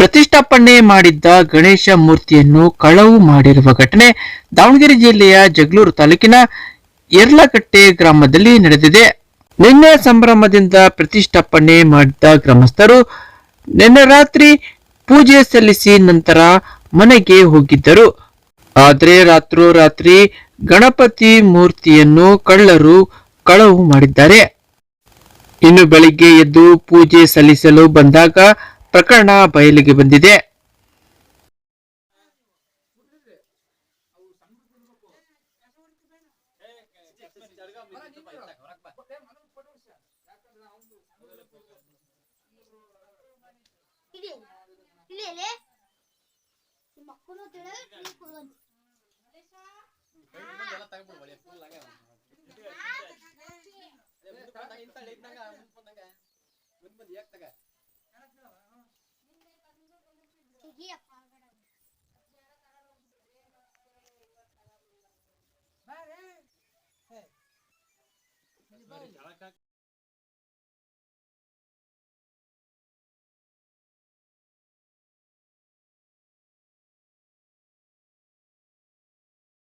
ಪ್ರತಿಷ್ಠಾಪನೆ ಮಾಡಿದ್ದ ಗಣೇಶ ಮೂರ್ತಿಯನ್ನು ಕಳವು ಮಾಡಿರುವ ಘಟನೆ ದಾವಣಗೆರೆ ಜಿಲ್ಲೆಯ ಜಗಳೂರು ತಾಲೂಕಿನ ಯರ್ಲಕಟ್ಟೆ ಗ್ರಾಮದಲ್ಲಿ ನಡೆದಿದೆ. ನಿನ್ನೆ ಸಂಭ್ರಮದಿಂದ ಪ್ರತಿಷ್ಠಾಪನೆ ಮಾಡಿದ್ದ ಗ್ರಾಮಸ್ಥರು ನಿನ್ನೆ ರಾತ್ರಿ ಪೂಜೆ ಸಲ್ಲಿಸಿ ನಂತರ ಮನೆಗೆ ಹೋಗಿದ್ದರು. ಆದರೆ ರಾತ್ರೋರಾತ್ರಿ ಗಣಪತಿ ಮೂರ್ತಿಯನ್ನು ಕಳ್ಳರು ಕಳವು ಮಾಡಿದ್ದಾರೆ. ಇನ್ನು ಬೆಳಿಗ್ಗೆ ಎದ್ದು ಪೂಜೆ ಸಲ್ಲಿಸಲು ಬಂದಾಗ ಪ್ರಕರಣ ಬಯಲಿಗೆ ಬಂದಿದೆ. ಇಲ್ಲಿ ಇಲ್ಲಿ. ಯಾಕೆ ನಿಮ್ಮ ತೆಗಿಯಪ್ಪ